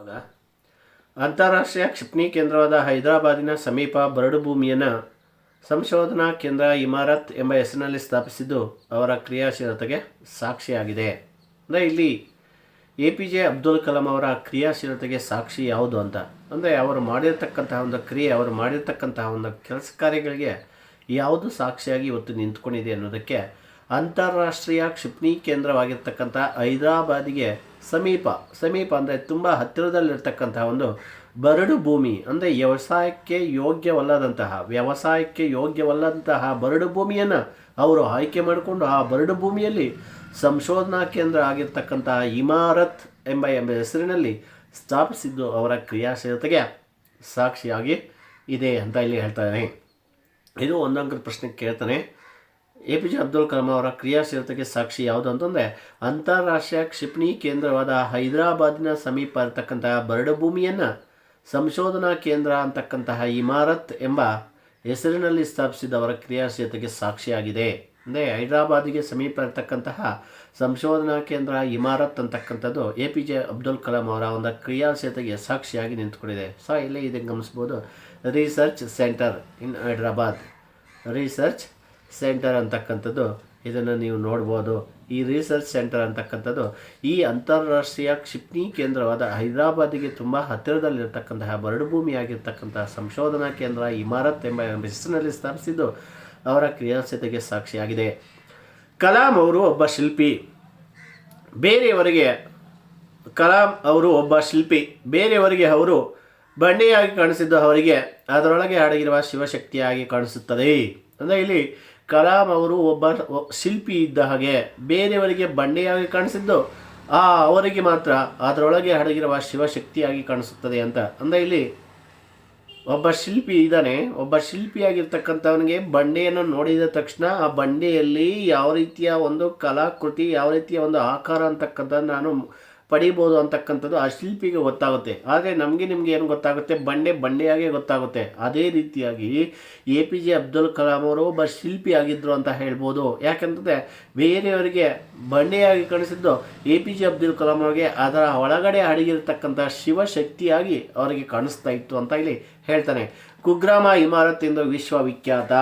ಆಗ ಅಂತಾರಾಷ್ಟ್ರೀಯ ಕ್ಷಿಪಣಿ ಕೇಂದ್ರವಾದ ಹೈದರಾಬಾದಿನ ಸಮೀಪ ಬರಡು ಭೂಮಿಯನ್ನು ಸಂಶೋಧನಾ ಕೇಂದ್ರ ಇಮಾರತ್ ಎಂಬ ಹೆಸರಿನಲ್ಲಿ ಸ್ಥಾಪಿಸಿದ್ದು ಅವರ ಕ್ರಿಯಾಶೀಲತೆಗೆ ಸಾಕ್ಷಿಯಾಗಿದೆ. ಅಂದರೆ ಇಲ್ಲಿ A P J Abdul Kalam ಅವರ ಕ್ರಿಯಾಶೀಲತೆಗೆ ಸಾಕ್ಷಿ ಯಾವುದು ಅಂತ? ಅಂದರೆ ಅವರು ಮಾಡಿರ್ತಕ್ಕಂತಹ ಒಂದು ಕ್ರಿಯೆ, ಅವರು ಮಾಡಿರ್ತಕ್ಕಂತಹ ಒಂದು ಕೆಲಸ ಕಾರ್ಯಗಳಿಗೆ ಯಾವುದು ಸಾಕ್ಷಿಯಾಗಿ ಇವತ್ತು ನಿಂತ್ಕೊಂಡಿದೆ ಅನ್ನೋದಕ್ಕೆ ಅಂತಾರಾಷ್ಟ್ರೀಯ ಕ್ಷಿಪಣಿ ಕೇಂದ್ರವಾಗಿರ್ತಕ್ಕಂಥ ಹೈದರಾಬಾದಿಗೆ ಸಮೀಪ ಸಮೀಪ ಅಂದರೆ ತುಂಬ ಹತ್ತಿರದಲ್ಲಿರ್ತಕ್ಕಂತಹ ಒಂದು ಬರಡು ಭೂಮಿ ಅಂದರೆ ವ್ಯವಸಾಯಕ್ಕೆ ಯೋಗ್ಯವಲ್ಲದಂತಹ ವ್ಯವಸಾಯಕ್ಕೆ ಯೋಗ್ಯವಲ್ಲದಂತಹ ಬರಡು ಭೂಮಿಯನ್ನು ಅವರು ಆಯ್ಕೆ ಮಾಡಿಕೊಂಡು ಆ ಬರಡು ಭೂಮಿಯಲ್ಲಿ ಸಂಶೋಧನಾ ಕೇಂದ್ರ ಆಗಿರ್ತಕ್ಕಂತಹ ಇಮಾರತ್ ಎಂಬ ಎಂಬ ಹೆಸರಿನಲ್ಲಿ ಸ್ಥಾಪಿಸಿದ್ದು ಅವರ ಕ್ರಿಯಾಶೀಲತೆಗೆ ಸಾಕ್ಷಿಯಾಗಿ ಇದೆ ಅಂತ ಇಲ್ಲಿ ಹೇಳ್ತಾ ಹೇಳ್ತಾನೆ ಇದು ಒಂದೊಂದು ಪ್ರಶ್ನೆ ಕೇಳ್ತಾನೆ. A P J Abdul Kalam ಅವರ ಕ್ರಿಯಾಶೀಲತೆಗೆ ಸಾಕ್ಷಿ ಯಾವುದು ಅಂತಂದರೆ ಅಂತಾರಾಷ್ಟ್ರೀಯ ಕ್ಷಿಪಣಿ ಕೇಂದ್ರವಾದ ಹೈದರಾಬಾದಿನ ಸಮೀಪ ಇರತಕ್ಕಂತಹ ಬರಡು ಭೂಮಿಯನ್ನು ಸಂಶೋಧನಾ ಕೇಂದ್ರ ಅಂತಕ್ಕಂತಹ ಇಮಾರತ್ ಎಂಬ ಹೆಸರಿನಲ್ಲಿ ಸ್ಥಾಪಿಸಿದ ಅವರ ಕ್ರಿಯಾಶೀಲತೆಗೆ ಸಾಕ್ಷಿಯಾಗಿದೆ. ಅಂದರೆ ಹೈದರಾಬಾದಿಗೆ ಸಮೀಪ ಇರತಕ್ಕಂತಹ ಸಂಶೋಧನಾ ಕೇಂದ್ರ ಇಮಾರತ್ ಅಂತಕ್ಕಂಥದ್ದು A P J Abdul Kalam ಅವರ ಒಂದು ಕ್ರಿಯಾಶೀಲತೆಗೆ ಸಾಕ್ಷಿಯಾಗಿ ನಿಂತುಕೊಂಡಿದೆ. ಸೊ ಇಲ್ಲೇ ಇದನ್ನು ಗಮನಿಸ್ಬೋದು. Research centre in Hyderabad research centre ಅಂತಕ್ಕಂಥದ್ದು, ಇದನ್ನು ನೀವು ನೋಡ್ಬೋದು. ಈ ರಿಸರ್ಚ್ ಸೆಂಟರ್ ಅಂತಕ್ಕಂಥದ್ದು, ಈ ಅಂತಾರಾಷ್ಟ್ರೀಯ ಕ್ಷಿಪ್ಣಿ ಕೇಂದ್ರವಾದ ಹೈದರಾಬಾದಿಗೆ ತುಂಬ ಹತ್ತಿರದಲ್ಲಿರ್ತಕ್ಕಂತಹ ಬರಡು ಭೂಮಿಯಾಗಿರ್ತಕ್ಕಂತಹ ಸಂಶೋಧನಾ ಕೇಂದ್ರ ಇಮಾರತ್ ಎಂಬ ಹೆಸರಿನಲ್ಲಿ ಸ್ಥಾಪಿಸಿದ್ದು ಅವರ ಕ್ರಿಯಾಶೀಲತೆಗೆ ಸಾಕ್ಷಿಯಾಗಿದೆ. ಕಲಾಂ ಅವರು ಒಬ್ಬ ಶಿಲ್ಪಿ. ಬೇರೆಯವರಿಗೆ ಕಲಾಂ ಅವರು ಒಬ್ಬ ಶಿಲ್ಪಿ. ಬೇರೆಯವರಿಗೆ ಅವರು ಬಂಡೆಯಾಗಿ ಕಾಣಿಸಿದ್ದು ಅವರಿಗೆ, ಅದರೊಳಗೆ ಅಡಗಿರುವ ಶಿವಶಕ್ತಿಯಾಗಿ ಕಾಣಿಸುತ್ತದೆ. ಅಂದರೆ ಇಲ್ಲಿ ಕಲಾಂ ಅವರು ಒಬ್ಬ ಶಿಲ್ಪಿ ಇದ್ದ ಹಾಗೆ ಬೇರೆಯವರಿಗೆ ಬಂಡೆಯಾಗಿ ಕಾಣಿಸಿದ್ದು, ಆ ಅವರಿಗೆ ಮಾತ್ರ ಅದರೊಳಗೆ ಅಡಗಿರುವ ಶಿವಶಕ್ತಿಯಾಗಿ ಕಾಣಿಸುತ್ತದೆ ಅಂತ. ಅಂದರೆ ಇಲ್ಲಿ ಒಬ್ಬ ಶಿಲ್ಪಿ ಇದ್ದಾನೆ, ಒಬ್ಬ ಶಿಲ್ಪಿಯಾಗಿರ್ತಕ್ಕಂಥವನಿಗೆ ಬಂಡೆಯನ್ನು ನೋಡಿದ ತಕ್ಷಣ ಆ ಬಂಡೆಯಲ್ಲಿ ಯಾವ ರೀತಿಯ ಒಂದು ಕಲಾಕೃತಿ, ಯಾವ ರೀತಿಯ ಒಂದು ಆಕಾರ ಅಂತಕ್ಕಂಥ ನಾನು ಪಡಿಬೋದು ಅಂತಕ್ಕಂಥದ್ದು ಆ ಶಿಲ್ಪಿಗೆ ಗೊತ್ತಾಗುತ್ತೆ. ಆದರೆ ನಮಗೆ ನಿಮಗೆ ಏನು ಗೊತ್ತಾಗುತ್ತೆ? ಬಂಡೆ ಬಂಡೆಯಾಗೇ ಗೊತ್ತಾಗುತ್ತೆ. ಅದೇ ರೀತಿಯಾಗಿ A P J Abdul Kalam ಅವರು ಒಬ್ಬ ಶಿಲ್ಪಿ ಆಗಿದ್ದರು ಅಂತ ಹೇಳ್ಬೋದು. ಯಾಕೆಂತಂದರೆ ಬೇರೆಯವರಿಗೆ ಬಂಡೆಯಾಗಿ ಕಾಣಿಸಿದ್ದು A P J Abdul Kalam ಅವರಿಗೆ, ಅದರ ಒಳಗಡೆ ಅಡಗಿರ್ತಕ್ಕಂಥ ಶಿವಶಕ್ತಿಯಾಗಿ ಅವರಿಗೆ ಕಾಣಿಸ್ತಾ ಇತ್ತು ಅಂತ ಇಲ್ಲಿ ಹೇಳ್ತಾನೆ. ಕುಗ್ರಾಮ ಇಮಾರತ್ ಎಂದು ವಿಶ್ವವಿಖ್ಯಾತ.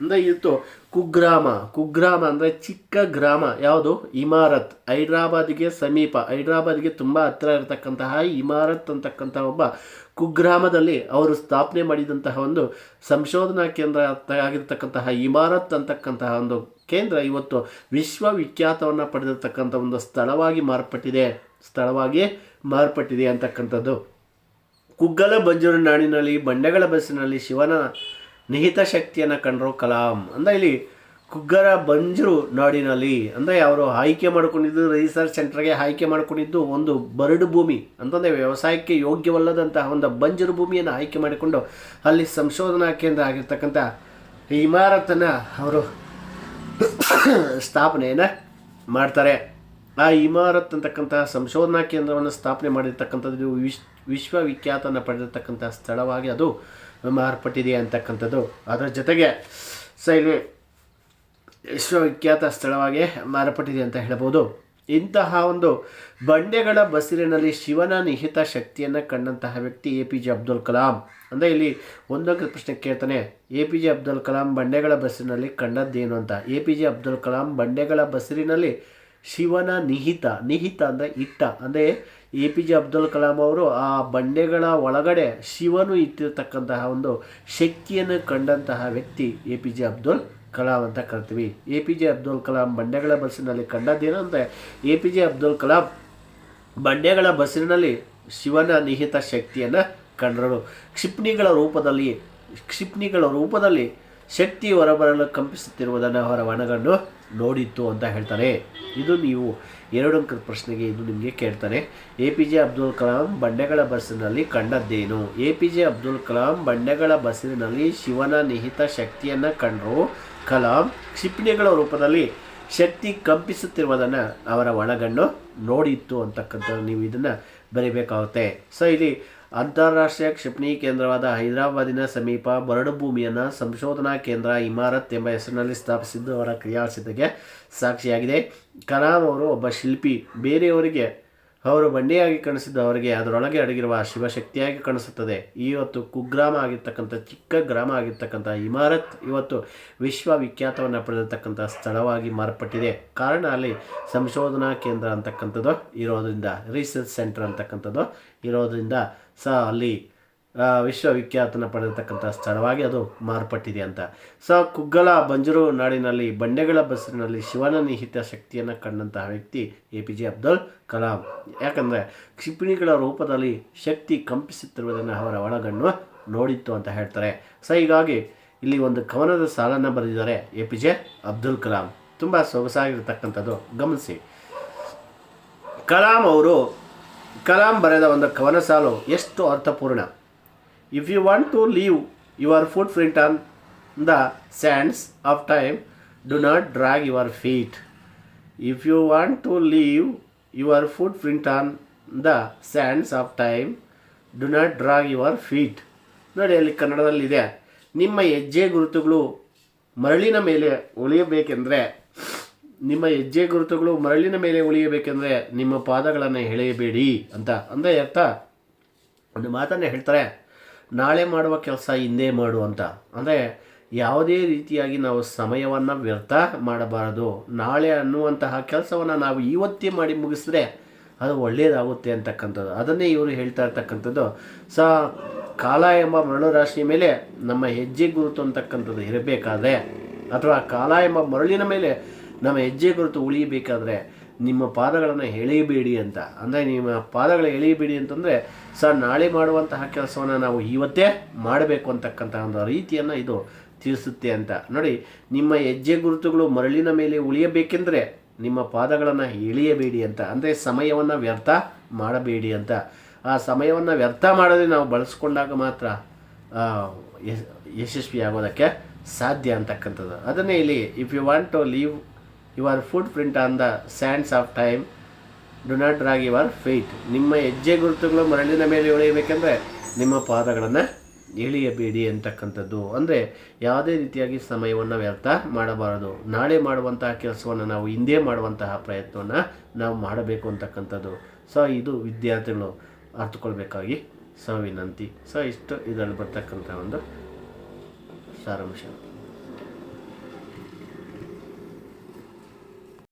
ಅಂದರೆ ಇತ್ತು ಕುಗ್ರಾಮ. ಕುಗ್ರಾಮ ಅಂದರೆ ಚಿಕ್ಕ ಗ್ರಾಮ. ಯಾವುದು? ಇಮಾರತ್. ಹೈದ್ರಾಬಾದಿಗೆ ಸಮೀಪ. ಹೈದ್ರಾಬಾದಿಗೆ ತುಂಬ ಹತ್ತಿರ ಇರತಕ್ಕಂತಹ ಇಮಾರತ್ ಅಂತಕ್ಕಂಥ ಒಬ್ಬ ಕುಗ್ರಾಮದಲ್ಲಿ ಅವರು ಸ್ಥಾಪನೆ ಮಾಡಿದಂತಹ ಒಂದು ಸಂಶೋಧನಾ ಕೇಂದ್ರ ಆಗಿರ್ತಕ್ಕಂತಹ ಇಮಾರತ್ ಅಂತಕ್ಕಂತಹ ಒಂದು ಕೇಂದ್ರ ಇವತ್ತು ವಿಶ್ವವಿಖ್ಯಾತವನ್ನು ಪಡೆದಿರ್ತಕ್ಕಂಥ ಒಂದು ಸ್ಥಳವಾಗಿ ಮಾರ್ಪಟ್ಟಿದೆ. ಸ್ಥಳವಾಗಿ ಮಾರ್ಪಟ್ಟಿದೆ ಅಂತಕ್ಕಂಥದ್ದು. ಕುಗ್ಗಲ ಬಂಜರು ನಾಡಿನಲ್ಲಿ, ಬಂಡೆಗಳ ಬಸ್ಸಿನಲ್ಲಿ ಶಿವನ ನಿಹಿತ ಶಕ್ತಿಯನ್ನು ಕಂಡರು ಕಲಾಂ. ಅಂದರೆ ಇಲ್ಲಿ, ಕುಗ್ಗರ ಬಂಜರು ನಾಡಿನಲ್ಲಿ ಅಂದರೆ ಅವರು ಆಯ್ಕೆ ಮಾಡಿಕೊಂಡಿದ್ದು ರಿಸರ್ಚ್ ಸೆಂಟರ್ಗೆ ಆಯ್ಕೆ ಮಾಡಿಕೊಂಡಿದ್ದು ಒಂದು ಬರಡು ಭೂಮಿ. ಅಂತಂದರೆ ವ್ಯವಸಾಯಕ್ಕೆ ಯೋಗ್ಯವಲ್ಲದಂತಹ ಒಂದು ಬಂಜರು ಭೂಮಿಯನ್ನು ಆಯ್ಕೆ ಮಾಡಿಕೊಂಡು ಅಲ್ಲಿ ಸಂಶೋಧನಾ ಕೇಂದ್ರ ಆಗಿರ್ತಕ್ಕಂಥ ಇಮಾರತನ ಅವರು ಸ್ಥಾಪನೆಯನ್ನು ಮಾಡ್ತಾರೆ. ಆ ಇಮಾರತ್ ಅಂತಕ್ಕಂತಹ ಸಂಶೋಧನಾ ಕೇಂದ್ರವನ್ನು ಸ್ಥಾಪನೆ ಮಾಡಿರ್ತಕ್ಕಂಥದ್ದು ವಿಶ್ ವಿಶ್ವವಿಖ್ಯಾತನ ಪಡೆದಿರ್ತಕ್ಕಂಥ ಸ್ಥಳವಾಗಿ ಅದು ಮಾರ್ಪಟ್ಟಿದೆ ಅಂತಕ್ಕಂಥದ್ದು. ಅದರ ಜೊತೆಗೆ ಸೈಲ್ವೆ ವಿಶ್ವವಿಖ್ಯಾತ ಸ್ಥಳವಾಗಿ ಮಾರ್ಪಟ್ಟಿದೆ ಅಂತ ಹೇಳ್ಬೋದು. ಇಂತಹ ಒಂದು ಬಂಡೆಗಳ ಬಸಿರಿನಲ್ಲಿ ಶಿವನ ನಿಹಿತ ಶಕ್ತಿಯನ್ನು ಕಂಡಂತಹ ವ್ಯಕ್ತಿ A P J Abdul Kalam. ಅಂದರೆ ಇಲ್ಲಿ ಒಂದೊಂದು ಪ್ರಶ್ನೆ ಕೇಳ್ತಾನೆ, A P J Abdul Kalam ಬಂಡೆಗಳ ಬಸಿರಿನಲ್ಲಿ ಕಂಡದ್ದೇನು ಅಂತ? A P J Abdul Kalam ಬಂಡೆಗಳ ಬಸಿರಿನಲ್ಲಿ ಶಿವನ ನಿಹಿತ ನಿಹಿತ ಅಂದರೆ ಇಟ್ಟ, ಅಂದರೆ A P J Abdul Kalam ಅವರು ಆ ಬಂಡೆಗಳ ಒಳಗಡೆ ಶಿವನು ಇಟ್ಟಿರ್ತಕ್ಕಂತಹ ಒಂದು ಶಕ್ತಿಯನ್ನು ಕಂಡಂತಹ ವ್ಯಕ್ತಿ A P J Abdul Kalam ಅಂತ ಕರಿತೀವಿ. A P J Abdul Kalam ಬಂಡೆಗಳ ಬಸ್ಸಿನಲ್ಲಿ ಕಂಡದ್ದೇನು ಅಂದರೆ A P J Abdul Kalam ಬಂಡೆಗಳ ಬಸ್ಸಿನಲ್ಲಿ ಶಿವನ ನಿಹಿತ ಶಕ್ತಿಯನ್ನು ಕಂಡರು. ಕ್ಷಿಪ್ಣಿಗಳ ರೂಪದಲ್ಲಿ ಕ್ಷಿಪ್ಣಿಗಳ ರೂಪದಲ್ಲಿ ಶಕ್ತಿ ಹೊರಬರಲು ಕಂಪಿಸುತ್ತಿರುವುದನ್ನು ಅವರ ಒಣಗಣ್ಣು ನೋಡಿತ್ತು ಅಂತ ಹೇಳ್ತಾರೆ. ಇದು ನೀವು ಎರಡು ಅಂಕದ ಪ್ರಶ್ನೆಗೆ ಇದು ನಿಮಗೆ ಕೇಳ್ತಾರೆ. A P J Abdul Kalam ಬಂಡೆಗಳ ಬಸ್ಸಿನಲ್ಲಿ ಕಂಡದ್ದೇನು? A P J Abdul Kalam ಬಂಡೆಗಳ ಬಸ್ಸಿನಲ್ಲಿ ಶಿವನ ನಿಹಿತ ಶಕ್ತಿಯನ್ನು ಕಂಡರು. ಕಲಾಂ ಕ್ಷಿಪಣಿಗಳ ರೂಪದಲ್ಲಿ ಶಕ್ತಿ ಕಂಪಿಸುತ್ತಿರುವುದನ್ನು ಅವರ ಒಳಗಣ್ಣು ನೋಡಿತ್ತು ಅಂತಕ್ಕಂಥ ನೀವು ಇದನ್ನು ಬರೀಬೇಕಾಗುತ್ತೆ. ಸೊ ಇಲ್ಲಿ ಅಂತಾರಾಷ್ಟ್ರೀಯ ಕ್ಷಿಪಣಿ ಕೇಂದ್ರವಾದ ಹೈದರಾಬಾದಿನ ಸಮೀಪ ಬರಡು ಭೂಮಿಯನ್ನು ಸಂಶೋಧನಾ ಕೇಂದ್ರ ಇಮಾರತ್ ಎಂಬ ಹೆಸರಿನಲ್ಲಿ ಸ್ಥಾಪಿಸಿದ್ದು ಅವರ ಕ್ರಿಯಾಶೀಲತೆಗೆ ಸಾಕ್ಷಿಯಾಗಿದೆ. ಕಲಾಂ ಅವರು ಒಬ್ಬ ಶಿಲ್ಪಿ. ಬೇರೆಯವರಿಗೆ ಅವರು ಬಂಡೆಯಾಗಿ ಕಾಣಿಸಿದ್ದು ಅವರಿಗೆ ಅದರೊಳಗೆ ಅಡಗಿರುವ ಶಿವಶಕ್ತಿಯಾಗಿ ಕಾಣಿಸುತ್ತದೆ. ಇವತ್ತು ಕುಗ್ರಾಮ ಆಗಿರ್ತಕ್ಕಂಥ, ಚಿಕ್ಕ ಗ್ರಾಮ ಆಗಿರ್ತಕ್ಕಂಥ ಇಮಾರತ್ ಇವತ್ತು ವಿಶ್ವವಿಖ್ಯಾತವನ್ನು ಪಡೆದಿರ್ತಕ್ಕಂಥ ಸ್ಥಳವಾಗಿ ಮಾರ್ಪಟ್ಟಿದೆ. ಕಾರಣ ಅಲ್ಲಿ ಸಂಶೋಧನಾ ಕೇಂದ್ರ ಅಂತಕ್ಕಂಥದ್ದು ಇರೋದರಿಂದ ರಿಸರ್ಚ್ ಸೆಂಟರ್ ಅಂತಕ್ಕಂಥದ್ದು ಇರೋದ್ರಿಂದ ಸಹ ಅಲ್ಲಿ ವಿಶ್ವವಿಖ್ಯಾತನ ಪಡೆದಿರ್ತಕ್ಕಂಥ ಸ್ಥಳವಾಗಿ ಅದು ಮಾರ್ಪಟ್ಟಿದೆ ಅಂತ. ಸ, ಕುಗ್ಗಲ, ಬಂಜರು ನಾಡಿನಲ್ಲಿ, ಬಂಡೆಗಳ ಬಸರಿನಲ್ಲಿ ಶಿವನ ನಿಹಿತ ಶಕ್ತಿಯನ್ನು ಕಂಡಂತಹ ವ್ಯಕ್ತಿ A P J Abdul Kalam. ಯಾಕಂದರೆ ಕ್ಷಿಪಣಿಗಳ ರೂಪದಲ್ಲಿ ಶಕ್ತಿ ಕಂಪಿಸುತ್ತಿರುವುದನ್ನು ಅವರ ಒಳಗಣ್ಣು ನೋಡಿತ್ತು ಅಂತ ಹೇಳ್ತಾರೆ. ಸೊ, ಹೀಗಾಗಿ ಇಲ್ಲಿ ಒಂದು ಕವನದ ಸಾಲನ್ನು ಬರೆದಿದ್ದಾರೆ A P J Abdul Kalam. ತುಂಬ ಸೊಗಸಾಗಿರ್ತಕ್ಕಂಥದ್ದು. ಗಮನಿಸಿ. ಕಲಾಂ ಅವರು ಕಲಾಂ ಬರೆದ ಒಂದು ಕವನ ಸಾಲು ಎಷ್ಟು ಅರ್ಥಪೂರ್ಣ. If you want to leave your footprint on the sands of time do not drag your feet if you want to leave your footprint on the sands of time do not drag your feet ನೋಡಿ ಅಲ್ಲಿ ಕನ್ನಡದಲ್ಲಿದೆ. ನಿಮ್ಮ ಹೆಜ್ಜೆ ಗುರುತುಗಳು ಮರಳಿನ ಮೇಲೆ ಉಳಿಯಬೇಕೆಂದರೆ ನಿಮ್ಮ ಹೆಜ್ಜೆ ಗುರುತುಗಳು ಮರಳಿನ ಮೇಲೆ ಉಳಿಯಬೇಕೆಂದರೆ ನಿಮ್ಮ ಪಾದಗಳನ್ನು ಎಳೆಯಬೇಡಿ ಅಂತ. ಅಂದರೆ ಅರ್ಥ? ಒಂದು ಮಾತನ್ನು ಹೇಳ್ತಾರೆ, ನಾಳೆ ಮಾಡುವ ಕೆಲಸ ಹಿಂದೆ ಮಾಡು ಅಂತ. ಅಂದರೆ ಯಾವುದೇ ರೀತಿಯಾಗಿ ನಾವು ಸಮಯವನ್ನು ವ್ಯರ್ಥ ಮಾಡಬಾರದು. ನಾಳೆ ಅನ್ನುವಂತಹ ಕೆಲಸವನ್ನು ನಾವು ಇವತ್ತೇ ಮಾಡಿ ಮುಗಿಸಿದ್ರೆ ಅದು ಒಳ್ಳೆಯದಾಗುತ್ತೆ ಅಂತಕ್ಕಂಥದ್ದು. ಅದನ್ನೇ ಇವರು ಹೇಳ್ತಾ ಇರ್ತಕ್ಕಂಥದ್ದು. ಸ, ಕಾಲ ಎಂಬ ಮರಳು ರಾಶಿಯ ಮೇಲೆ ನಮ್ಮ ಹೆಜ್ಜೆ ಗುರುತು ಅಂತಕ್ಕಂಥದ್ದು ಇರಬೇಕಾದ್ರೆ, ಅಥವಾ ಕಾಲ ಎಂಬ ಮರಳಿನ ಮೇಲೆ ನಮ್ಮ ಹೆಜ್ಜೆ ಗುರುತು ಉಳಿಯಬೇಕಾದ್ರೆ ನಿಮ್ಮ ಪಾದಗಳನ್ನು ಎಳೆಯಬೇಡಿ ಅಂತ. ಅಂದರೆ ನಿಮ್ಮ ಪಾದಗಳು ಎಳೆಯಬೇಡಿ ಅಂತಂದರೆ, ಸರ್, ನಾಳೆ ಮಾಡುವಂತಹ ಕೆಲಸವನ್ನು ನಾವು ಇವತ್ತೇ ಮಾಡಬೇಕು ಅಂತಕ್ಕಂಥ ಒಂದು ರೀತಿಯನ್ನು ಇದು ತಿಳಿಸುತ್ತೆ ಅಂತ. ನೋಡಿ, ನಿಮ್ಮ ಹೆಜ್ಜೆ ಗುರುತುಗಳು ಮರಳಿನ ಮೇಲೆ ಉಳಿಯಬೇಕೆಂದರೆ ನಿಮ್ಮ ಪಾದಗಳನ್ನು ಎಳೆಯಬೇಡಿ ಅಂತ. ಅಂದರೆ ಸಮಯವನ್ನು ವ್ಯರ್ಥ ಮಾಡಬೇಡಿ ಅಂತ. ಆ ಸಮಯವನ್ನು ವ್ಯರ್ಥ ಮಾಡದೆ ನಾವು ಬಳಸ್ಕೊಂಡಾಗ ಮಾತ್ರ ಯಶಸ್ವಿಯಾಗೋದಕ್ಕೆ ಸಾಧ್ಯ ಅಂತಕ್ಕಂಥದ್ದು. ಅದನ್ನೇ ಇಲ್ಲಿ if you want to leave your footprint on the sands of time do not drag your feet ನಿಮ್ಮ ಹೆಜ್ಜೆ ಗುರುತುಗಳು ಮರಳಿನ ಮೇಲೆ ಎಳೆಯಬೇಕೆಂದರೆ ನಿಮ್ಮ ಪಾದಗಳನ್ನು ಎಳೆಯಬೇಡಿ ಅಂತಕ್ಕಂಥದ್ದು. ಅಂದರೆ ಯಾವುದೇ ರೀತಿಯಾಗಿ ಸಮಯವನ್ನು ವ್ಯರ್ಥ ಮಾಡಬಾರದು. ನಾಳೆ ಮಾಡುವಂತಹ ಕೆಲಸವನ್ನು ನಾವು ಹಿಂದೆ ಮಾಡುವಂತಹ ಪ್ರಯತ್ನವನ್ನು ನಾವು ಮಾಡಬೇಕು ಅಂತಕ್ಕಂಥದ್ದು. ಸೊ ಇದು ವಿದ್ಯಾರ್ಥಿಗಳು ಅರ್ಥಕೊಳ್ಬೇಕಾಗಿ ಸೊ ವಿನಂತಿ ಸೊ ಇಷ್ಟು ಇದರಲ್ಲಿ ಬರ್ತಕ್ಕಂಥ ಒಂದು ಸಾರಾಂಶ.